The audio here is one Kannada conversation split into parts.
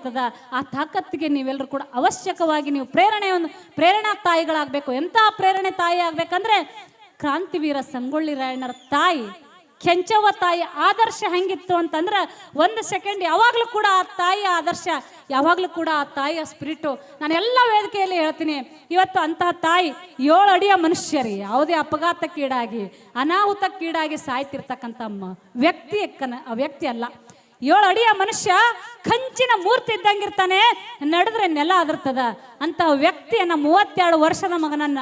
ಇರ್ತದ ಆ ತಾಕತ್ತಿಗೆ ನೀವೆಲ್ಲರೂ ಕೂಡ ಅವಶ್ಯಕವಾಗಿ ನೀವು ಪ್ರೇರಣೆ ಒಂದು ಪ್ರೇರಣಾ ತಾಯಿಗಳಾಗಬೇಕು. ಎಂಥ ಪ್ರೇರಣೆ ತಾಯಿ ಆಗ್ಬೇಕಂದ್ರೆ ಕ್ರಾಂತಿವೀರ ಸಂಗೊಳ್ಳಿ ರಾಯಣ್ಣರ ತಾಯಿ, ಕೆಂಚವ್ವ ತಾಯಿ ಆದರ್ಶ ಹೆಂಗಿತ್ತು ಅಂತಂದ್ರೆ ಒಂದು ಸೆಕೆಂಡ್ ಯಾವಾಗಲೂ ಕೂಡ ಆ ತಾಯಿಯ ಆದರ್ಶ, ಯಾವಾಗಲೂ ಕೂಡ ಆ ತಾಯಿಯ ಸ್ಪಿರಿಟು. ನಾನು ಎಲ್ಲ ವೇದಿಕೆಯಲ್ಲಿ ಹೇಳ್ತೀನಿ, ಇವತ್ತು ಅಂತಹ ತಾಯಿ ಏಳು ಅಡಿಯ ಮನುಷ್ಯರಿ, ಯಾವುದೇ ಅಪಘಾತಕ್ಕೀಡಾಗಿ, ಅನಾಹುತಕ್ಕೀಡಾಗಿ ಸಾಯ್ತಿರ್ತಕ್ಕಂಥ ವ್ಯಕ್ತಿ ಕನ ವ್ಯಕ್ತಿ ಅಲ್ಲ. ಏಳು ಅಡಿಯ ಮನುಷ್ಯ ಕಂಚಿನ ಮೂರ್ತಿ ಇದ್ದಂಗಿರ್ತಾನೆ, ನಡೆದ್ರೆ ನೆಲ ಅದರ್ತದ. ಅಂತ ವ್ಯಕ್ತಿಯನ್ನ ಮೂವತ್ತೆರಡು ವರ್ಷದ ಮಗನನ್ನ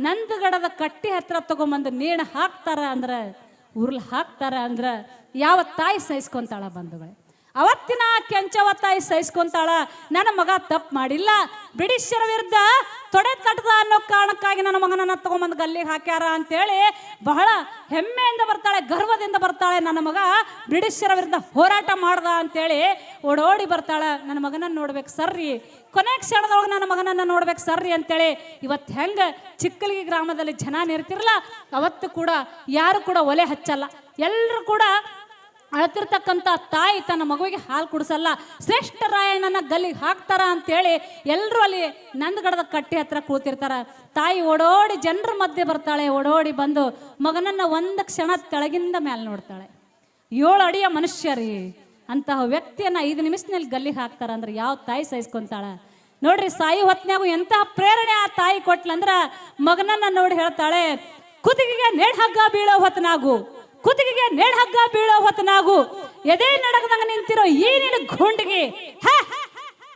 ನಂದಗಡದ ಕಟ್ಟಿ ಹತ್ರ ತಗೊಂಬಂದು ನೀಣ ಹಾಕ್ತಾರ ಅಂದ್ರೆ, ಉರ್ಲ್ ಹಾಕ್ತಾರ ಅಂದ್ರೆ, ಯಾವ ತಾಯಿ ಸಹಿಸ್ಕೊಂತಾಳ ಬಂಧುಗಳೇ. ಅವತ್ತಿನ ಕೆಂಚವ ತಾಯಿ ಸಹಿಸ್ಕೊಂತಾಳ. ನನ್ನ ಮಗ ತಪ್ಪು ಮಾಡಿಲ್ಲ. ಬ್ರಿಟಿಷರ ವಿರುದ್ಧ ತೊಡೆ ತಟ್ಟದ ಅನ್ನೋ ಕಾರಣಕ್ಕಾಗಿ ನನ್ನ ಮಗನನ್ನ ತಗೊಂಬಂದು ಗಲ್ಲಿಗೆ ಹಾಕ್ಯಾರ ಅಂತೇಳಿ ಬಹಳ ಹೆಮ್ಮೆಯಿಂದ ಬರ್ತಾಳೆ, ಗರ್ವದಿಂದ ಬರ್ತಾಳೆ. ನನ್ನ ಮಗ ಬ್ರಿಟಿಷರ ವಿರುದ್ಧ ಹೋರಾಟ ಮಾಡ್ದ ಅಂತೇಳಿ ಓಡೋಡಿ ಬರ್ತಾಳೆ. ನನ್ನ ಮಗನನ್ನ ನೋಡ್ಬೇಕು ಸರ್ರಿ. ಕೊನೆ ಕ್ಷಣದೊಳಗೆ ನನ್ನ ಮಗನನ್ನ ನೋಡ್ಬೇಕು ಸರ್ರಿ ಅಂತೇಳಿ ಇವತ್ತು ಹೆಂಗೆ ಚಿಕ್ಕಲಿಗೆ ಗ್ರಾಮದಲ್ಲಿ ಜನ ನಿರ್ತಿರಲ್ಲ ಅವತ್ತು ಕೂಡ ಯಾರು ಕೂಡ ಒಲೆ ಹಚ್ಚಲ್ಲ. ಎಲ್ಲರೂ ಕೂಡ ಅಳ್ತಿರ್ತಕ್ಕಂಥ ತಾಯಿ ತನ್ನ ಮಗುವಿಗೆ ಹಾಲು ಕುಡಿಸಲ್ಲ. ಶ್ರೇಷ್ಠ ರಾಯಣ್ಣನ ಗಲ್ಲಿಗೆ ಹಾಕ್ತಾರ ಅಂತೇಳಿ ಎಲ್ಲರೂ ಅಲ್ಲಿ ನಂದಗಡದ ಕಟ್ಟಿ ಹತ್ರ ಕೂತಿರ್ತಾರ. ತಾಯಿ ಓಡೋಡಿ ಜನರ ಮಧ್ಯೆ ಬರ್ತಾಳೆ, ಓಡೋಡಿ ಬಂದು ಮಗನನ್ನ ಒಂದು ಕ್ಷಣ ತೆಳಗಿಂದ ಮೇಲೆ ನೋಡ್ತಾಳೆ. ಏಳು ಅಡಿಯ ಮನುಷ್ಯ ರೀ ಅಂತಹ ವ್ಯಕ್ತಿಯನ್ನ ಐದು ನಿಮಿಷದಲ್ಲಿ ಗಲ್ಲಿಗೆ ಹಾಕ್ತಾರ ಅಂದ್ರೆ ಯಾವ ತಾಯಿ ಸಹಿಸ್ಕೊಂತಾಳ? ನೋಡ್ರಿ ಸಾಯಿ ಹೊತ್ನ್ಯಾಗು ಎಂತಹ ಪ್ರೇರಣೆ ಆ ತಾಯಿ ಕೊಟ್ಲಂದ್ರ ಮಗನನ್ನ ನೋಡಿ ಹೇಳ್ತಾಳೆ ಕುತ್ತಿಗೆಗೆ ನೇಣ್ ಹಗ್ಗ ಬೀಳೋ ಹೊತ್ನಾಗು. ಕುತ್ತಿಗೆಗೆ ನೇಣ್ ಹಗ್ಗ ಬೀಳೋ ಹೊತ್ತನಾಗು ಎದೆ ನಡಗದಂಗ ನಿಂತಿರೋ ಈ ನಿನ್ನ ಗುಂಡಿಗೆ!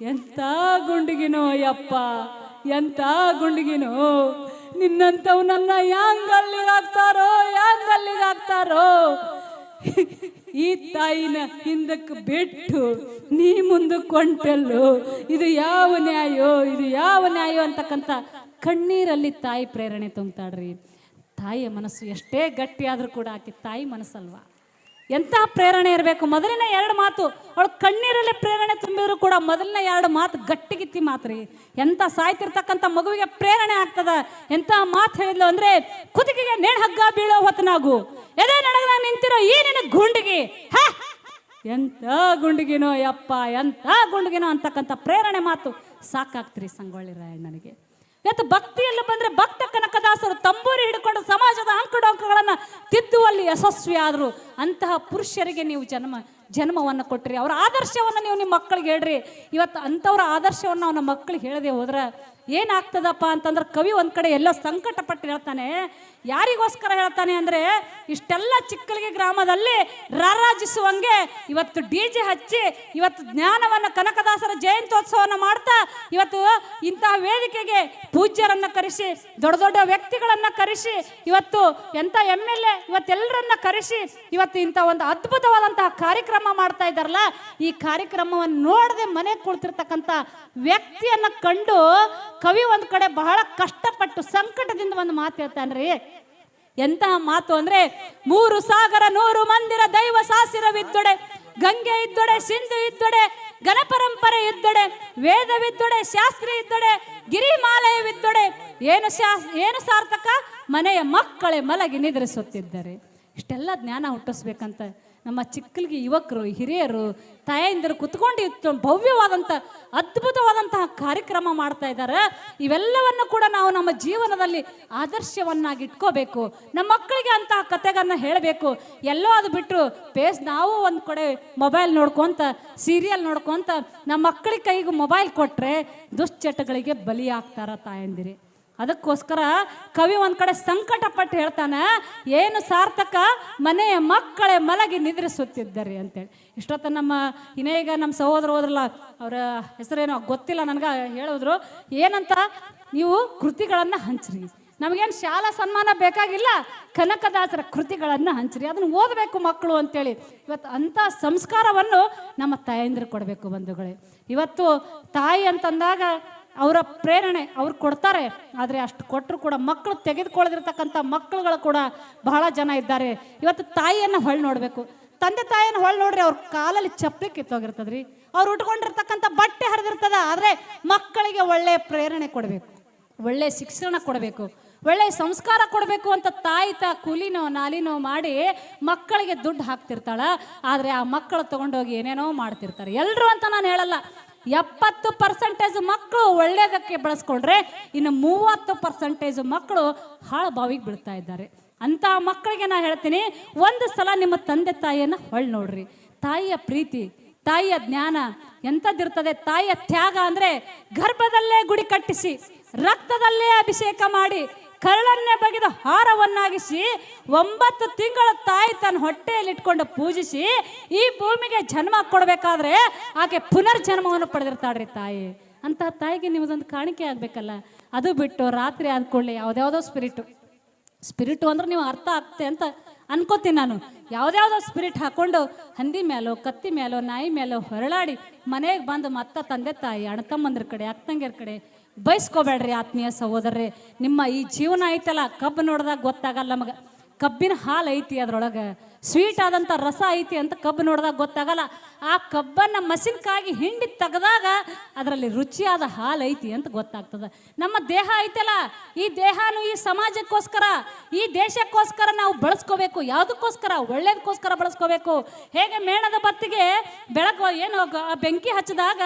ಎಂತ ಗುಂಡಿಗಿನೋ ಯಪ್ಪ, ಎಂತ ಗುಂಡಿಗಿನೋ. ನಿನ್ನಂತವ್ ನನ್ನ ಯಾಂಗ್ ಯಾಂಗಲ್ಲಿಗಾಗ್ತಾರೋ ಹಾಕ್ತಾರೋ ಯಾಂಗ್ ಅಲ್ಲಿಗೆ ಈ ತಾಯಿನ ಹಿಂದಕ್ಕೆ ಬಿಟ್ಟು ನೀ ಮುಂದೆ ಕೊಂಟೆಲ್ಲು. ಇದು ಯಾವ ನ್ಯಾಯೋ, ಇದು ಯಾವ ನ್ಯಾಯೋ ಅಂತಕ್ಕಂಥ ಕಣ್ಣೀರಲ್ಲಿ ತಾಯಿ ಪ್ರೇರಣೆ ತುಂಬ್ತಾಳ್ರಿ. ತಾಯಿಯ ಮನಸ್ಸು ಎಷ್ಟೇ ಗಟ್ಟಿಯಾದರೂ ಕೂಡ ಆಕೆ ತಾಯಿ ಮನಸ್ಸಲ್ವಾ? ಎಂತಹ ಪ್ರೇರಣೆ ಇರಬೇಕು? ಮೊದಲಿನ ಎರಡು ಮಾತು, ಅವಳು ಕಣ್ಣೀರಲ್ಲಿ ಪ್ರೇರಣೆ ತುಂಬಿದ್ರು ಕೂಡ ಮೊದಲಿನ ಎರಡು ಮಾತು ಗಟ್ಟಿಗಿತ್ತಿ ಮಾತ್ರಿ ಎಂಥ ಸಾಯ್ತಿರ್ತಕ್ಕಂಥ ಮಗುವಿಗೆ ಪ್ರೇರಣೆ ಆಗ್ತದ? ಎಂಥ ಮಾತು ಹೇಳಿದ್ಲು ಅಂದ್ರೆ ಕುದುಕಿಗೆ ನೇಣು ಹಗ್ಗ ಬೀಳೋ ಹೊತ್ತನಾಗು ಎದೆ ನಡಗ ನಿಂತಿರೋ ಈ ನಿನ್ನ ಗುಂಡಿಗೆ. ಎಂಥ ಗುಂಡಿಗಿನೋ ಯಪ್ಪ, ಎಂಥ ಗುಂಡಿಗಿನೋ ಅಂತಕ್ಕಂಥ ಪ್ರೇರಣೆ ಮಾತು ಸಾಕಾಗ್ತ್ರಿ ಸಂಗೊಳ್ಳಿ ರಾಯ್ ಭಕ್ತಿ ಭಕ್ತಿಯಲ್ಲಿ ಬಂದ್ರೆ ಭಕ್ತ ಕನಕದಾಸರು ತಂಬೂರಿ ಹಿಡ್ಕೊಂಡು ಸಮಾಜದ ಅಂಕುಡೊಂಕುಗಳನ್ನ ತಿದ್ದುವಲ್ಲಿ ಯಶಸ್ವಿ ಆದ್ರು ಅಂತಹ ಪುರುಷರಿಗೆ ನೀವು ಜನ್ಮ, ಜನ್ಮವನ್ನು ಕೊಟ್ಟಿರಿ ಅವರ ಆದರ್ಶವನ್ನು ನೀವು ನಿಮ್ಮ ಮಕ್ಕಳಿಗೆ ಹೇಳ್ರಿ. ಇವತ್ತು ಅಂಥವ್ರ ಆದರ್ಶವನ್ನು ಅವನ ಮಕ್ಕಳಿಗೆ ಹೇಳದೆ ಹೋದ್ರೆ ಏನಾಗ್ತದಪ್ಪ ಅಂತಂದ್ರೆ ಕವಿ ಒಂದು ಕಡೆ ಎಲ್ಲ ಸಂಕಟ ಪಟ್ಟು ಹೇಳ್ತಾನೆ, ಯಾರಿಗೋಸ್ಕರ ಹೇಳ್ತಾನೆ ಅಂದರೆ ಇಷ್ಟೆಲ್ಲ ಚಿಕ್ಕಲಿಗೆ ಗ್ರಾಮದಲ್ಲಿ ರಾರಾಜಿಸುವಂಗೆ ಇವತ್ತು ಡಿ ಜೆ ಹಚ್ಚಿ, ಇವತ್ತು ಜ್ಞಾನವನ್ನು ಕನಕದಾಸರ ಜಯಂತ್ಯೋತ್ಸವವನ್ನು ಮಾಡ್ತಾ, ಇವತ್ತು ಇಂತಹ ವೇದಿಕೆಗೆ ಪೂಜ್ಯರನ್ನು ಕರೆಸಿ, ದೊಡ್ಡ ದೊಡ್ಡ ವ್ಯಕ್ತಿಗಳನ್ನು ಕರೆಸಿ, ಇವತ್ತು ಎಂಥ ಎಂ ಎಲ್ ಎ ಇವತ್ತೆಲ್ಲರನ್ನ ಕರೆಸಿ, ಇವತ್ತು ಇಂಥ ಒಂದು ಅದ್ಭುತವಾದಂತಹ ಕಾರ್ಯಕ್ರಮ ಮಾಡ್ತಾ ಇದ್ದಾರಲ್ಲ, ಈ ಕಾರ್ಯಕ್ರಮವನ್ನು ನೋಡದೆ ಮನೆ ಕುಳಿತಿರ್ತಕ್ಕಂಥ ವ್ಯಕ್ತಿಯನ್ನು ಕಂಡು ಕವಿ ಒಂದ್ ಕಡೆ ಬಹಳ ಕಷ್ಟಪಟ್ಟು ಸಂಕಟದಿಂದ ಒಂದು ಮಾತು ಹೇಳ್ತಾನ್ರಿ. ಎಂತಹ ಮಾತು ಅಂದ್ರೆ, ಮೂರು ಸಾಗರ ನೂರು ಮಂದಿರ ದೈವ ಸಾಸಿರವಿದ್ದೊಡೆ ಗಂಗೆ ಇದ್ದೊಡೆ, ಸಿಂಧು ಇದ್ದೊಡೆ ಗಣಪರಂಪರೆ ಇದ್ದೊಡೆ, ವೇದವಿದ್ದೊಡೆ, ಶಾಸ್ತ್ರ ಇದ್ದೊಡೆ, ಗಿರಿಮಾಲಯವಿದ್ದೊಡೆ, ಏನು ಶಾಸ್, ಏನು ಸಾರ್ಥಕ? ಮನೆಯ ಮಕ್ಕಳೇ ಮಲಗಿ ನಿದ್ರಿಸುತ್ತಿದ್ದಾರೆ. ಇಷ್ಟೆಲ್ಲ ಜ್ಞಾನ ಹುಟ್ಟಿಸ್ಬೇಕಂತ ನಮ್ಮ ಚಿಕ್ಕಲಿಗೆ ಯುವಕರು, ಹಿರಿಯರು, ತಾಯಂದಿರು ಕುತ್ಕೊಂಡು ಭವ್ಯವಾದಂಥ ಅದ್ಭುತವಾದಂತಹ ಕಾರ್ಯಕ್ರಮ ಮಾಡ್ತಾ ಇದ್ದಾರೆ. ಇವೆಲ್ಲವನ್ನು ಕೂಡ ನಾವು ನಮ್ಮ ಜೀವನದಲ್ಲಿ ಆದರ್ಶವನ್ನಾಗಿ ಇಟ್ಕೋಬೇಕು ನಮ್ಮ ಮಕ್ಕಳಿಗೆ ಅಂತಹ ಕತೆಗಳನ್ನು ಹೇಳಬೇಕು. ಎಲ್ಲೋ ಅದು ಬಿಟ್ಟು ಪೇಸ್ ನಾವು ಒಂದು ಕಡೆ ಮೊಬೈಲ್ ನೋಡ್ಕೊಂತ, ಸೀರಿಯಲ್ ನೋಡ್ಕೊಂತ, ನಮ್ಮ ಮಕ್ಕಳಿಗೆ ಕೈಗೆ ಮೊಬೈಲ್ ಕೊಟ್ಟರೆ ದುಶ್ಚಟಗಳಿಗೆ ಬಲಿಯಾಗ್ತಾರ ತಾಯಂದಿರಿ. ಅದಕ್ಕೋಸ್ಕರ ಕವಿ ಒಂದು ಕಡೆ ಸಂಕಟ ಪಟ್ಟು ಹೇಳ್ತಾನ, ಏನು ಸಾರ್ಥಕ? ಮನೆಯ ಮಕ್ಕಳೇ ಮಲಗಿ ನಿದ್ರಿಸುತ್ತಿದ್ದಾರೆ ಅಂತೇಳಿ. ಇಷ್ಟೊತ್ತ ನಮ್ಮ ಈಗ ನಮ್ಮ ಸಹೋದರ ಹೋದ್ರಲ್ಲ, ಅವರ ಹೆಸರೇನೋ ಗೊತ್ತಿಲ್ಲ ನನಗೆ ಹೇಳಿದ್ರು, ಏನಂತ? ನೀವು ಕೃತಿಗಳನ್ನು ಹಂಚ್ರಿ. ನಮಗೇನು ಶಾಲಾ ಸನ್ಮಾನ ಬೇಕಾಗಿಲ್ಲ? ಕನಕದಾಸರ ಕೃತಿಗಳನ್ನು ಹಂಚ್ರಿ. ಅದನ್ನು ಓದಬೇಕು ಮಕ್ಕಳು ಅಂತೇಳಿ. ಇವತ್ತು ಅಂಥ ಸಂಸ್ಕಾರವನ್ನು ನಮ್ಮ ತಾಯಂದಿರು ಕೊಡಬೇಕು ಬಂಧುಗಳೇ. ಇವತ್ತು ತಾಯಿ ಅಂತಂದಾಗ ಅವರ ಪ್ರೇರಣೆ ಅವ್ರು ಕೊಡ್ತಾರೆ, ಆದರೆ ಅಷ್ಟು ಕೊಟ್ಟರು ಕೂಡ ಮಕ್ಕಳು ತೆಗೆದುಕೊಳ್ಳದಿರ್ತಕ್ಕಂಥ ಮಕ್ಕಳುಗಳು ಕೂಡ ಬಹಳ ಜನ ಇದ್ದಾರೆ. ಇವತ್ತು ತಾಯಿಯನ್ನು ಹೊಳ್ ನೋಡಬೇಕು. ತಂದೆ ತಾಯಿಯನ್ನು ಹೊಳ್ ನೋಡ್ರಿ ಅವ್ರ ಕಾಲಲ್ಲಿ ಚಪ್ಪಲಿ ಕಿತ್ತೋಗಿರ್ತದ್ರಿ. ಅವ್ರು ಉಟ್ಕೊಂಡಿರ್ತಕ್ಕಂಥ ಬಟ್ಟೆ ಹರಿದಿರ್ತದ, ಆದರೆ ಮಕ್ಕಳಿಗೆ ಒಳ್ಳೆಯ ಪ್ರೇರಣೆ ಕೊಡಬೇಕು. ಒಳ್ಳೆಯ ಶಿಕ್ಷಣ ಕೊಡಬೇಕು. ಒಳ್ಳೆಯ ಸಂಸ್ಕಾರ ಕೊಡಬೇಕು ಅಂತ ತಾಯಿ ತ ಕೂಲಿನೋ ನಾಲಿನೋ ಮಾಡಿ ಮಕ್ಕಳಿಗೆ ದುಡ್ಡು ಹಾಕ್ತಿರ್ತಾಳ, ಆದರೆ ಆ ಮಕ್ಕಳು ತೊಗೊಂಡೋಗಿ ಏನೇನೋ ಮಾಡ್ತಿರ್ತಾರೆ. ಎಲ್ಲರೂ ಅಂತ ನಾನು ಹೇಳಲ್ಲ ಎಪ್ಪತ್ತು ಪರ್ಸೆಂಟೇಜ್ ಮಕ್ಕಳು ಒಳ್ಳೆಯದಕ್ಕೆ ಬಳಸ್ಕೊಂಡ್ರೆ ಇನ್ನು ಮೂವತ್ತು ಪರ್ಸೆಂಟೇಜ್ ಮಕ್ಕಳು ಹಾಳು ಬಾವಿಗೆ ಬೀಳ್ತಾ ಇದ್ದಾರೆ. ಅಂತ ಮಕ್ಕಳಿಗೆ ನಾ ಹೇಳ್ತೀನಿ, ಒಂದು ಸಲ ನಿಮ್ಮ ತಂದೆ ತಾಯಿಯನ್ನ ಹೊಳ್ ನೋಡ್ರಿ. ತಾಯಿಯ ಪ್ರೀತಿ, ತಾಯಿಯ ಜ್ಞಾನ ಎಂಥದ್ದಿರ್ತದೆ? ತಾಯಿಯ ತ್ಯಾಗ ಅಂದ್ರೆ ಗರ್ಭದಲ್ಲೇ ಗುಡಿ ಕಟ್ಟಿಸಿ, ರಕ್ತದಲ್ಲೇ ಅಭಿಷೇಕ ಮಾಡಿ ಕರಳನ್ನೇ ಬಗೆದು ಹಾರವನ್ನಾಗಿಸಿ ಒಂಬತ್ತು ತಿಂಗಳ ತಾಯಿ ತನ್ನ ಹೊಟ್ಟೆಯಲ್ಲಿ ಇಟ್ಕೊಂಡು ಪೂಜಿಸಿ ಈ ಭೂಮಿಗೆ ಜನ್ಮ ಕೊಡಬೇಕಾದ್ರೆ ಆಕೆ ಪುನರ್ಜನ್ಮವನ್ನು ಪಡೆದಿರ್ತಾಳ್ರಿ ತಾಯಿ. ಅಂತ ತಾಯಿಗೆ ನಿಮ್ಮದೊಂದು ಕಾಣಿಕೆ ಆಗ್ಬೇಕಲ್ಲ. ಅದು ಬಿಟ್ಟು ರಾತ್ರಿ ಅಂದ್ಕೊಳ್ಳಿ ಯಾವ್ದ್ಯಾವ್ದೋ ಸ್ಪಿರಿಟು. ಸ್ಪಿರಿಟು ಅಂದ್ರೆ ನೀವು ಅರ್ಥ ಆಗ್ತೆ ಅಂತ ಅನ್ಕೋತೀನಿ ನಾನು. ಯಾವ್ದ್ಯಾವ್ದೋ ಸ್ಪಿರಿಟ್ ಹಾಕೊಂಡು ಹಂದಿ ಮೇಲೋ ಕತ್ತಿ ಮೇಲೋ ನಾಯಿ ಮೇಲೋ ಹೊರಳಾಡಿ ಮನೆಗೆ ಬಂದು ಮತ್ತ ತಂದೆ ತಾಯಿ ಅಣ್ತಮ್ಮಂದ್ರ ಕಡೆ ಅಕ್ಕ ತಂಗಿಯರ ಕಡೆ ಬಯಸ್ಕೋಬೇಡ್ರಿ ಆತ್ಮೀಯ ಸಹೋದರರೇ. ನಿಮ್ಮ ಈ ಜೀವನ ಐತಲ್ಲ, ಕಬ್ಬು ನೋಡಿದಾಗ ಗೊತ್ತಾಗಲ್ಲ ನಮಗೆ. ಕಬ್ಬಿನ ಹಾಲು ಐತಿ ಅದ್ರೊಳಗೆ. ಸ್ವೀಟ್ ಆದಂಥ ರಸ ಐತಿ ಅಂತ ಕಬ್ಬು ನೋಡಿದಾಗ ಗೊತ್ತಾಗಲ್ಲ. ಆ ಕಬ್ಬನ್ನು ಮಸಿನ್ಕಾಗಿ ಹಿಂಡಿ ತೆಗೆದಾಗ ಅದರಲ್ಲಿ ರುಚಿಯಾದ ಹಾಲು ಐತಿ ಅಂತ ಗೊತ್ತಾಗ್ತದೆ. ನಮ್ಮ ದೇಹ ಐತಲ್ಲ, ಈ ದೇಹನು ಈ ಸಮಾಜಕ್ಕೋಸ್ಕರ, ಈ ದೇಶಕ್ಕೋಸ್ಕರ ನಾವು ಬಳಸ್ಕೋಬೇಕು. ಯಾವುದಕ್ಕೋಸ್ಕರ? ಒಳ್ಳೇದಕ್ಕೋಸ್ಕರ ಬಳಸ್ಕೋಬೇಕು. ಹೇಗೆ ಮೇಣದ ಬತ್ತಿಗೆ ಬೆಳಕು ಏನು ಬೆಂಕಿ ಹಚ್ಚಿದಾಗ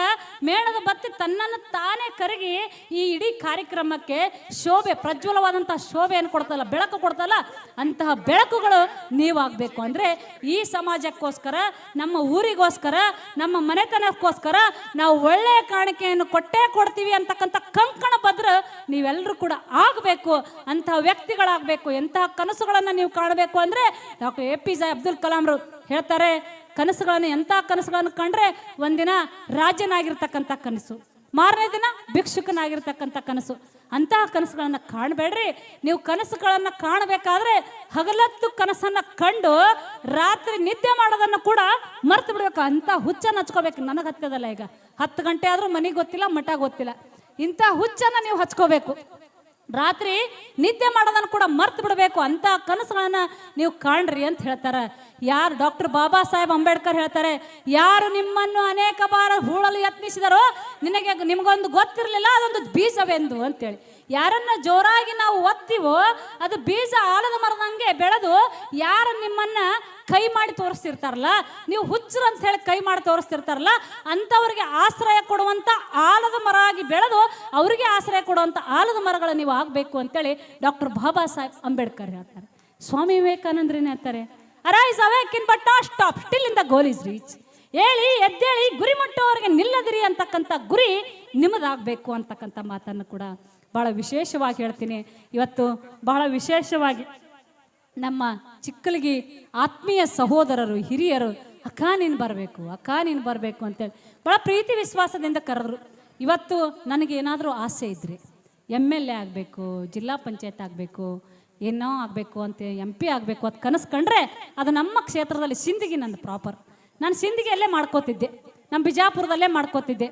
ಮೇಣದ ಬತ್ತಿ ತನ್ನನ್ನು ತಾನೇ ಕರಗಿ ಈ ಇಡೀ ಕಾರ್ಯಕ್ರಮಕ್ಕೆ ಶೋಭೆ, ಪ್ರಜ್ವಲವಾದಂತಹ ಶೋಭೆಯನ್ನು ಕೊಡ್ತಲ್ಲ, ಬೆಳಕು ಕೊಡ್ತಲ್ಲ, ಅಂತಹ ಬೆಳಕುಗಳು ನೀವಾಗಬೇಕು. ಅಂದರೆ ಈ ಸಮಾಜಕ್ಕೋಸ್ಕರ, ನಮ್ಮ ಊರಿಗೋಸ್ಕರ, ನಮ್ಮ ಮನೆತನಕ್ಕೋಸ್ಕರ ನಾವು ಒಳ್ಳೆಯ ಕಾಣಿಕೆಯನ್ನು ಕೊಟ್ಟೇ ಕೊಡ್ತೀವಿ ಅಂತಕ್ಕಂಥ ಕಂಕಣ ಭದ್ರ ನೀವೆಲ್ಲರೂ ಕೂಡ ಆಗಬೇಕು ಅಂತಹ ವ್ಯಕ್ತಿಗಳಾಗಬೇಕು, ಎಂತಹ ಕನಸುಗಳನ್ನು ನೀವು ಕಾಣಬೇಕು ಅಂದರೆ doctor A P J Abdul ಕಲಾಂರು ಹೇಳ್ತಾರೆ, ಕನಸುಗಳನ್ನು, ಎಂಥ ಕನಸುಗಳನ್ನು ಕಂಡ್ರೆ ಒಂದಿನ ರಾಜ್ಯನಾಗಿರ್ತಕ್ಕಂಥ ಕನಸು. ಮಾರನೇ ದಿನ ಭಿಕ್ಷುಕನಾಗಿರ್ತಕ್ಕಂಥ ಕನಸು. ಅಂತಹ ಕನಸುಗಳನ್ನು ಕಾಣಬೇಡ್ರಿ. ನೀವು ಕನಸುಗಳನ್ನು ಕಾಣಬೇಕಾದ್ರೆ ಹಗಲತ್ತು ಕನಸನ್ನ ಕಂಡು ರಾತ್ರಿ ನಿದ್ದೆ ಮಾಡೋದನ್ನು ಕೂಡ ಮರ್ತು ಬಿಡ್ಬೇಕು. ಅಂತ ಹುಚ್ಚನ್ನು ಹಚ್ಕೋಬೇಕು. ನನಗೆ ಹತ್ತದಲ್ಲ ಈಗ. ಹತ್ತು ಗಂಟೆ ಆದ್ರೂ ಮನೆಗೆ ಗೊತ್ತಿಲ್ಲ, ಮಠ ಗೊತ್ತಿಲ್ಲ. ಇಂಥ ಹುಚ್ಚನ್ನು ನೀವು ಹಚ್ಕೋಬೇಕು. ರಾತ್ರಿ ನಿದ್ದೆ ಮಾಡೋದನ್ನು ಕೂಡ ಮರ್ತು ಬಿಡಬೇಕು ಅಂತ ಕನಸುಗಳನ್ನ ನೀವು ಕಾಣ್ರಿ ಅಂತ ಹೇಳ್ತಾರೆ. ಯಾರು ಡಾಕ್ಟರ್ ಬಾಬಾ ಸಾಹೇಬ್ ಅಂಬೇಡ್ಕರ್ ಹೇಳ್ತಾರೆ, ಯಾರು ನಿಮ್ಮನ್ನು ಅನೇಕ ಬಾರ ಹೂಳಲು ಯತ್ನಿಸಿದರೋ, ನಿನಗೆ ನಿಮಗೊಂದು ಗೊತ್ತಿರಲಿಲ್ಲ, ಅದೊಂದು ಬೀಜವೆಂದು ಅಂತೇಳಿ. ಯಾರನ್ನ ಜೋರಾಗಿ ನಾವು ಒತ್ತೀವೋ, ಅದು ಬೀಜ ಆಲದ ಮರದಂಗೆ ಬೆಳೆದು ಯಾರು ನಿಮ್ಮನ್ನ ಕೈ ಮಾಡಿ ತೋರಿಸ್ತಿರ್ತಾರಲ್ಲ, ನೀವು ಹುಚ್ಚರು ಅಂತ ಹೇಳಿ ಕೈ ಮಾಡಿ ತೋರಿಸ್ತಿರ್ತಾರಲ್ಲ, ಅಂಥವ್ರಿಗೆ ಆಶ್ರಯ ಕೊಡುವಂಥ ಆಲದ ಮರ ಆಗಿ ಬೆಳೆದು ಅವರಿಗೆ ಆಶ್ರಯ ಕೊಡುವಂಥ ಆಲದ ಮರಗಳು ನೀವು ಆಗಬೇಕು ಅಂತೇಳಿ ಡಾಕ್ಟರ್ ಬಾಬಾ ಸಾಹೇಬ್ ಅಂಬೇಡ್ಕರ್ ಹೇಳ್ತಾರೆ. ಸ್ವಾಮಿ ವಿವೇಕಾನಂದ್ರೇನು ಹೇಳ್ತಾರೆ ಅರೈಸ್ ಅವೇಕಿನ್ ಬಟ್ ಆ stop still in the goal is reach ಹೇಳಿ, ಎದ್ದೇಳಿ, ಗುರಿ ಮುಟ್ಟೋವರೆಗೆ ನಿಲ್ಲದಿರಿ ಅಂತಕ್ಕಂಥ ಗುರಿ ನಿಮ್ಮದಾಗಬೇಕು ಅಂತಕ್ಕಂಥ ಮಾತನ್ನು ಕೂಡ ಬಹಳ ವಿಶೇಷವಾಗಿ ಹೇಳ್ತೀನಿ. ಇವತ್ತು ಬಹಳ ವಿಶೇಷವಾಗಿ ನಮ್ಮ ಚಿಕ್ಕಲಿಗಿ ಆತ್ಮೀಯ ಸಹೋದರರು, ಹಿರಿಯರು, ಅಕ್ಕ ನೀನು ಬರಬೇಕು, ಅಕ್ಕ ನೀನು ಬರಬೇಕು ಅಂತೇಳಿ ಭಾಳ ಪ್ರೀತಿ ವಿಶ್ವಾಸದಿಂದ ಕರೆದ್ರು. ಇವತ್ತು ನನಗೆ ಏನಾದರೂ ಆಸೆ ಇದ್ರಿ, ಎಂ ಎಲ್ ಎ ಆಗಬೇಕು, ಜಿಲ್ಲಾ ಪಂಚಾಯತ್ ಆಗಬೇಕು, ಏನೋ ಆಗಬೇಕು ಅಂತ ಎಂ ಪಿ ಆಗಬೇಕು ಅಂತ ಕನಸು ಕಂಡ್ರೆ ಅದು ನಮ್ಮ ಕ್ಷೇತ್ರದಲ್ಲಿ ಸಿಂದಿಗೆ ನನ್ನ ಪ್ರಾಪರ್ ನಾನು ಸಿಂದಗಿಯಲ್ಲೇ ಮಾಡ್ಕೋತಿದ್ದೆ. ನಮ್ಮ ಬಿಜಾಪುರದಲ್ಲೇ ಮಾಡ್ಕೋತಿದ್ದೆ.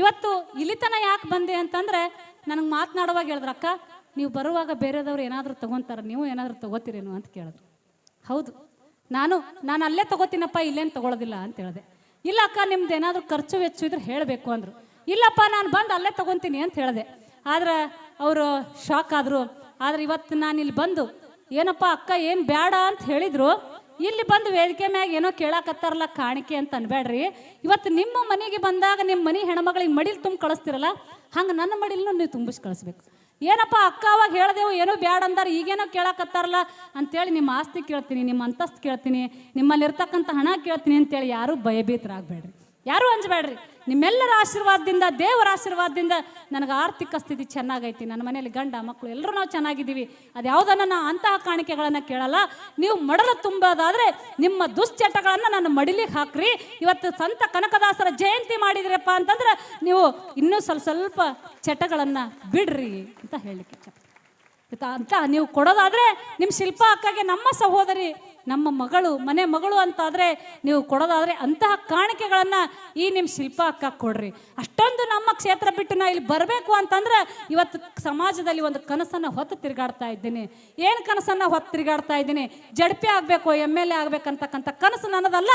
ಇವತ್ತು ಇಲ್ಲಿತನ ಯಾಕೆ ಬಂದೆ ಅಂತಂದ್ರೆ ನನಗೆ ಮಾತನಾಡುವಾಗ ಹೇಳಿದ್ರು, ಅಕ್ಕ, ನೀವು ಬರುವಾಗ ಬೇರೆದವ್ರು ಏನಾದರೂ ತಗೊಂತಾರ, ನೀವು ಏನಾದರೂ ತೊಗೋತೀರೇನು ಅಂತ ಕೇಳಿದ್ರು. ಹೌದು. ನಾನು ನಾನು ಅಲ್ಲೇ ತೊಗೋತೀನಪ್ಪ, ಇಲ್ಲೇನು ತೊಗೊಳೋದಿಲ್ಲ ಅಂತ ಹೇಳಿದೆ. ಇಲ್ಲ ಅಕ್ಕ, ನಿಮ್ದು ಏನಾದರೂ ಖರ್ಚು ವೆಚ್ಚ ಇದ್ರೆ ಹೇಳಬೇಕು ಅಂದರು. ಇಲ್ಲಪ್ಪ, ನಾನು ಬಂದು ಅಲ್ಲೇ ತೊಗೊತೀನಿ ಅಂತ ಹೇಳಿದೆ. ಆದ್ರೆ ಅವರು ಶಾಕ್ ಆದರು. ಆದ್ರೆ ಇವತ್ತು ನಾನು ಇಲ್ಲಿ ಬಂದು, ಏನಪ್ಪ ಅಕ್ಕ, ಏನು ಬೇಡ ಅಂತ ಹೇಳಿದ್ರು. ಇಲ್ಲಿ ಬಂದು ವೇದಿಕೆ ಮ್ಯಾಗ ಏನೋ ಕೇಳಾಕತ್ತಾರಲ್ಲ ಕಾಣಿಕೆ ಅಂತ ಅನ್ಬೇಡ್ರಿ ಇವತ್ತು ನಿಮ್ಮ ಮನೆಗೆ ಬಂದಾಗ ನಿಮ್ಮ ಮನೆ ಹೆಣ್ಮಗಳಿಗೆ ಮಡಿಲ್ ತುಂಬ ಕಳಿಸ್ತಿರಲ್ಲ, ಹಂಗೆ ನನ್ನ ಮಡಿಲ್ನು ನೀವು ತುಂಬಿಸಿ ಕಳಿಸ್ಬೇಕು. ಏನಪ್ಪ ಅಕ್ಕ ಅವಾಗ ಹೇಳ್ದೆವು, ಏನೋ ಬ್ಯಾಡ ಅಂದಾರ, ಈಗೇನೋ ಕೇಳಾಕತ್ತಾರಲ್ಲ ಅಂತೇಳಿ ನಿಮ್ಮ ಆಸ್ತಿ ಕೇಳ್ತೀನಿ, ನಿಮ್ಮ ಅಂತಸ್ತು ಕೇಳ್ತೀನಿ ನಿಮ್ಮಲ್ಲಿ ಇರ್ತಕ್ಕಂಥ ಹಣ ಕೇಳ್ತೀನಿ ಅಂತೇಳಿ ಯಾರೂ ಭಯಭೀತರಾಗಬೇಡ್ರಿ. ಯಾರೂ ಅಂಜಬೇಡ್ರಿ ನಿಮ್ಮೆಲ್ಲರ ಆಶೀರ್ವಾದದಿಂದ, ದೇವರ ಆಶೀರ್ವಾದದಿಂದ ನನಗೆ ಆರ್ಥಿಕ ಸ್ಥಿತಿ ಚೆನ್ನಾಗೈತಿ. ನನ್ನ ಮನೆಯಲ್ಲಿ ಗಂಡ ಮಕ್ಕಳು ಎಲ್ಲರೂ ನಾವು ಚೆನ್ನಾಗಿದ್ದೀವಿ. ಅದು ಯಾವುದನ್ನು ನಾ ಅಂತಹ ಕಾಣಿಕೆಗಳನ್ನು ಕೇಳಲ್ಲ. ನೀವು ಮಡಲು ತುಂಬೋದಾದರೆ ನಿಮ್ಮ ದುಶ್ಚಟಗಳನ್ನು ನಾನು ಮಡಿಲಿಗೆ ಹಾಕ್ರಿ. ಇವತ್ತು ಸಂತ ಕನಕದಾಸರ ಜಯಂತಿ ಮಾಡಿದ್ರಪ್ಪ ಅಂತಂದ್ರೆ ನೀವು ಇನ್ನೂ ಸ್ವಲ್ಪ ಸ್ವಲ್ಪ ಚಟಗಳನ್ನು ಬಿಡ್ರಿ ಅಂತ ಹೇಳಲಿಕ್ಕೆ? ಅಂತ ನೀವು ಕೊಡೋದಾದ್ರೆ ನಿಮ್ಮ ಶಿಲ್ಪ ಅಕ್ಕಗೆ ನಮ್ಮ ಸಹೋದರಿ ನಮ್ಮ ಮಗಳು, ಮನೆ ಮಗಳು ಅಂತಾದರೆ ನೀವು ಕೊಡೋದಾದರೆ ಅಂತಹ ಕಾಣಿಕೆಗಳನ್ನು ಈ ನಿಮ್ಮ ಶಿಲ್ಪ ಅಕ್ಕ ಕೊಡ್ರಿ. ಅಷ್ಟೊಂದು ನಮ್ಮ ಕ್ಷೇತ್ರ ಬಿಟ್ಟು ನಾ ಇಲ್ಲಿ ಬರಬೇಕು ಅಂತಂದ್ರೆ ಇವತ್ತು ಸಮಾಜದಲ್ಲಿ ಒಂದು ಕನಸನ್ನು ಹೊತ್ತು ತಿರುಗಾಡ್ತಾ ಇದ್ದೀನಿ. ಏನು ಕನಸನ್ನು ಹೊತ್ತು ತಿರುಗಾಡ್ತಾ ಇದ್ದೀನಿ? ಜಡ್ಪಿ ಆಗಬೇಕು, ಎಂ ಎಲ್ ಎ ಆಗಬೇಕಂತಕ್ಕಂಥ ಕನಸು ನನ್ನದಲ್ಲ.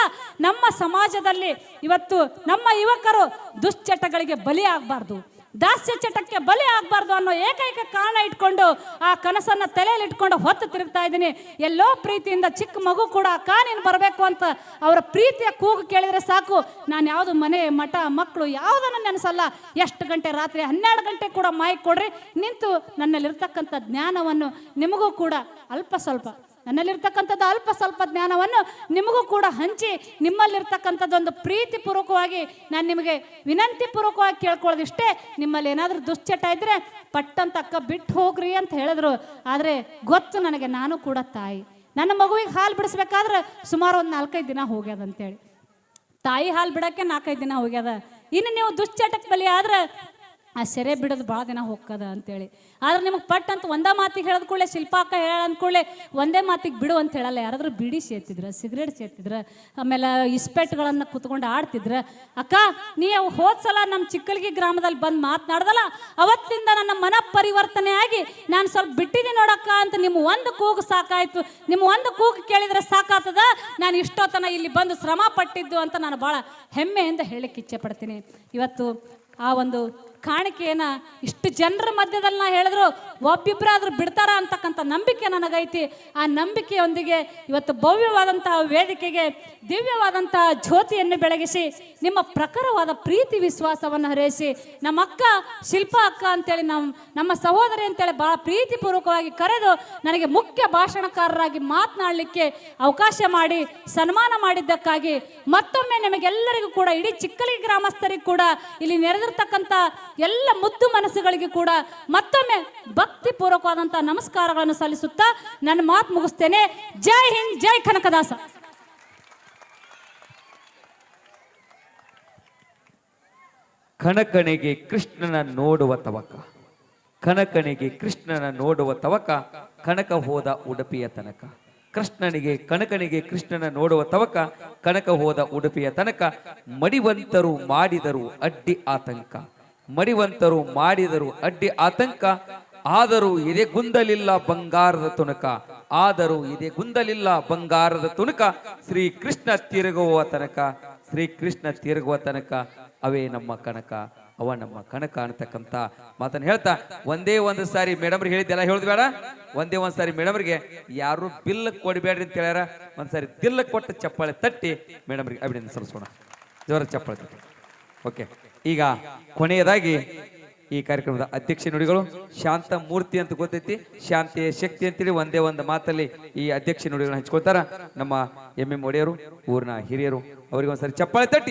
ನಮ್ಮ ಸಮಾಜದಲ್ಲಿ ಇವತ್ತು ನಮ್ಮ ಯುವಕರು ದುಶ್ಚಟಗಳಿಗೆ ಬಲಿ ಆಗಬಾರ್ದು. ದಾಸ್ಯ ಚಟಕ್ಕೆ ಬಲಿ ಆಗಬಾರ್ದು ಅನ್ನೋ ಏಕೈಕ ಕಾರಣ ಇಟ್ಕೊಂಡು ಆ ಕನಸನ್ನ ತಲೆಯಲ್ಲಿ ಇಟ್ಕೊಂಡು ಹೊತ್ತು ತಿರುಗ್ತಾ ಇದ್ದೀನಿ. ಎಲ್ಲೋ ಪ್ರೀತಿಯಿಂದ ಚಿಕ್ಕ ಮಗು ಕೂಡ ಅಕ್ಕ ನೀನು ಬರಬೇಕು ಅಂತ ಅವರ ಪ್ರೀತಿಯ ಕೂಗು ಕೇಳಿದ್ರೆ ಸಾಕು. ನಾನು ಯಾವುದು ಮನೆ, ಮಠ, ಮಕ್ಕಳು ಯಾವುದನ್ನು ನೆನೆಸಲ್ಲ. ಎಷ್ಟು ಗಂಟೆ, ರಾತ್ರಿ ಹನ್ನೆರಡು ಗಂಟೆ ಕೂಡ ಮಾಯಿ ಕೊಡ್ರಿ. ನಿಂತು ನನ್ನಲ್ಲಿರ್ತಕ್ಕಂಥ ಜ್ಞಾನವನ್ನು ನಿಮಗೂ ಕೂಡ ಅಲ್ಪ ಸ್ವಲ್ಪ ನನ್ನಲ್ಲಿರ್ತಕ್ಕಂಥದ್ದು ಅಲ್ಪ ಸ್ವಲ್ಪ ಜ್ಞಾನವನ್ನು ನಿಮಗೂ ಕೂಡ ಹಂಚಿ ನಿಮ್ಮಲ್ಲಿರ್ತಕ್ಕಂಥದ್ದೊಂದು ಪ್ರೀತಿ ಪೂರ್ವಕವಾಗಿ ನಾನು ನಿಮಗೆ ವಿನಂತಿ ಪೂರ್ವಕವಾಗಿ ಕೇಳ್ಕೊಳ್ಳೋದಿಷ್ಟೇ, ನಿಮ್ಮಲ್ಲಿ ಏನಾದರೂ ದುಶ್ಚಟ ಇದ್ದರೆ ಪಟ್ಟಂತಕ್ಕ ಬಿಟ್ಟು ಹೋಗ್ರಿ ಅಂತ ಹೇಳಿದ್ರು. ಆದರೆ ಗೊತ್ತು ನನಗೆ, ನಾನು ಕೂಡ ತಾಯಿ. ನನ್ನ ಮಗುವಿಗೆ ಹಾಲು ಬಿಡಿಸ್ಬೇಕಾದ್ರೆ ಸುಮಾರು ಒಂದು ನಾಲ್ಕೈದು ದಿನ ಹೋಗ್ಯದ ಅಂತೇಳಿ ತಾಯಿ ಹಾಲು ಬಿಡೋಕ್ಕೆ ನಾಲ್ಕೈದು ದಿನ ಹೋಗ್ಯದ ಇನ್ನು ನೀವು ದುಶ್ಚಟಕ್ಕೆ ಬಲಿ ಆದ್ರೆ ಆ ಸೆರೆ ಬಿಡೋದು ಭಾಳ ದಿನ ಹೋಗ್ತದ ಅಂತೇಳಿ. ಆದ್ರೆ ನಿಮಗೆ ಪಟ್ ಅಂತ ಒಂದೇ ಮಾತಿಗೆ ಹೇಳಿದ ಕೂಡಲೇ ಶಿಲ್ಪಾಕ ಹೇಳ ಅಂದ್ಕೂಡಲೇ ಒಂದೇ ಮಾತಿಗೆ ಬಿಡು ಅಂತ ಹೇಳಲ್ಲ. ಯಾರಾದ್ರೂ ಬಿಡಿ ಸೇತಿದ್ರ ಸಿಗರೇಟ್ ಸೇತಿದ್ರ ಆಮೇಲೆ ಇಸ್ಪೆಟ್ಗಳನ್ನು ಕುತ್ಕೊಂಡು ಆಡ್ತಿದ್ರ, ಅಕ್ಕ ನೀವು ಹೋದ್ ಸಲ ನಮ್ಮ ಚಿಕ್ಕಲ್ಗಿ ಗ್ರಾಮದಲ್ಲಿ ಬಂದು ಮಾತನಾಡ್ದಲ್ಲ ಅವತ್ತಿಂದ ನನ್ನ ಮನ ಪರಿವರ್ತನೆ ಆಗಿ ನಾನು ಸ್ವಲ್ಪ ಬಿಟ್ಟಿದ್ದೀನಿ ನೋಡಕ್ಕ ಅಂತ ನಿಮ್ಮ ಒಂದು ಕೂಗು ಸಾಕಾಯ್ತು. ನಿಮ್ಮ ಒಂದು ಕೂಗು ಕೇಳಿದ್ರೆ ಸಾಕಾಗ್ತದ ನಾನು ಇಷ್ಟೊತ್ತನ ಇಲ್ಲಿ ಬಂದು ಶ್ರಮ ಪಟ್ಟಿದ್ದು ಅಂತ ನಾನು ಭಾಳ ಹೆಮ್ಮೆಯಿಂದ ಹೇಳಕ್ಕೆ ಇಚ್ಛೆ ಪಡ್ತೀನಿ. ಇವತ್ತು ಆ ಒಂದು ಕಾಣಿಕೆಯನ್ನ ಇಷ್ಟು ಜನರ ಮಧ್ಯದಲ್ಲಿ ನಾ ಹೇಳಿದ್ರು ಒಬ್ಬಿಬ್ಬರಾದ್ರೂ ಬಿಡ್ತಾರ ಅಂತಕ್ಕಂಥ ನಂಬಿಕೆ ನನಗೈತಿ. ಆ ನಂಬಿಕೆಯೊಂದಿಗೆ ಇವತ್ತು ಭವ್ಯವಾದಂತಹ ವೇದಿಕೆಗೆ ದಿವ್ಯವಾದಂತಹ ಜ್ಯೋತಿಯನ್ನು ಬೆಳಗಿಸಿ, ನಿಮ್ಮ ಪ್ರಖರವಾದ ಪ್ರೀತಿ ವಿಶ್ವಾಸವನ್ನು ಹರಿಸಿ, ನಮ್ಮ ಅಕ್ಕ ಶಿಲ್ಪ ಅಕ್ಕ ಅಂತೇಳಿ ನಮ್ಮ ನಮ್ಮ ಸಹೋದರಿ ಅಂತೇಳಿ ಬಹಳ ಪ್ರೀತಿಪೂರ್ವಕವಾಗಿ ಕರೆದು ನನಗೆ ಮುಖ್ಯ ಭಾಷಣಕಾರರಾಗಿ ಮಾತನಾಡಲಿಕ್ಕೆ ಅವಕಾಶ ಮಾಡಿ, ಸನ್ಮಾನ ಮಾಡಿದ್ದಕ್ಕಾಗಿ ಮತ್ತೊಮ್ಮೆ ನಿಮಗೆಲ್ಲರಿಗೂ ಕೂಡ, ಇಡೀ ಚಿಕ್ಕಲಿ ಗ್ರಾಮಸ್ಥರಿಗೂ ಕೂಡ ಇಲ್ಲಿ ನೆರೆದಿರ್ತಕ್ಕಂಥ ಎಲ್ಲ ಮುದ್ದು ಮನಸ್ಸುಗಳಿಗೆ ಕೂಡ ಮತ್ತೊಮ್ಮೆ ಭಕ್ತಿ ಪೂರ್ವಕವಾದಂತಹ ನಮಸ್ಕಾರಗಳನ್ನು ಸಲ್ಲಿಸುತ್ತಾ ನನ್ನ ಮಾತು ಮುಗಿಸ್ತೇನೆ. ಜೈ ಹಿಂದ್, ಜೈ ಕನಕದಾಸ. ಕಣಕಣಿಗೆ ಕೃಷ್ಣನ ನೋಡುವ ತವಕ. ಕಣಕಣಿಗೆ ಕೃಷ್ಣನ ನೋಡುವ ತವಕ, ಕನಕ ಹೋದ ಉಡುಪಿಯ ತನಕ. ಕೃಷ್ಣನಿಗೆ ಕಣಕನಿಗೆ ಕೃಷ್ಣನ ನೋಡುವ ತವಕ, ಕನಕ ಹೋದ ಉಡುಪಿಯ ತನಕ. ಮಡಿವಂತರು ಮಾಡಿದರು ಅಡ್ಡಿ ಆತಂಕ. ಮಡಿವಂತರು ಮಾಡಿದರು ಅಡ್ಡಿ ಆತಂಕ, ಆದರೂ ಇದೆ ಗುಂದಲಿಲ್ಲ ಬಂಗಾರದ ತುಣಕ. ಆದರೂ ಇದೆ ಗುಂದಲಿಲ್ಲ ಬಂಗಾರದ ತುಣಕ. ಶ್ರೀ ಕೃಷ್ಣ ತಿರುಗುವ ತನಕ ಶ್ರೀ ಕೃಷ್ಣ ತಿರುಗುವ ತನಕ ಅವೇ ನಮ್ಮ ಕನಕ, ಅವ ನಮ್ಮ ಕನಕ ಅನ್ನತಕ್ಕಂತ ಮಾತನ್ನು ಹೇಳ್ತಾ, ಒಂದೇ ಒಂದು ಸಾರಿ ಮೇಡಮ್ರಿಗೆ ಹೇಳಿದ್ದೆಲ್ಲ ಹೇಳುದು ಬೇಡ ಒಂದೇ ಒಂದು ಸಾರಿ ಮೇಡಮ್ರಿಗೆ, ಯಾರು ಬಿಲ್ ಕೊಡಬೇಡ್ರಿ ಅಂತ ಹೇಳ್ಯಾರ? ಒಂದ್ಸಾರಿ ದಿಲ್ಲ ಕೊಟ್ಟ ಚಪ್ಪಾಳೆ ತಟ್ಟಿ ಮೇಡಮ್ರಿಗೆ ಅಭಿನಂದನೆ ಸಲ್ಲಿಸೋಣ. ಜೋರ ಚಪ್ಪಾಳೆ ತಟ್ಟಿ. ಓಕೆ. ಈಗ ಕೊನೆಯದಾಗಿ ಈ ಕಾರ್ಯಕ್ರಮದ ಅಧ್ಯಕ್ಷ ನುಡಿಗಳು, ಶಾಂತ ಮೂರ್ತಿ ಅಂತ ಗೊತ್ತೈತಿ. ಶಾಂತಿಯ ಶಕ್ತಿ ಅಂತೇಳಿ ಒಂದೇ ಒಂದು ಮಾತಲ್ಲಿ ಈ ಅಧ್ಯಕ್ಷ ನುಡಿಗಳನ್ನ ಹಂಚ್ಕೊಳ್ತಾರ. ನಮ್ಮ ಎಂ ಎಂ ಒಡೆಯರು, ಊರಿನ ಹಿರಿಯರು ಅವರಿಗೆ ಒಂದ್ಸರಿ ಚಪ್ಪಾಳೆ ತಟ್ಟಿ.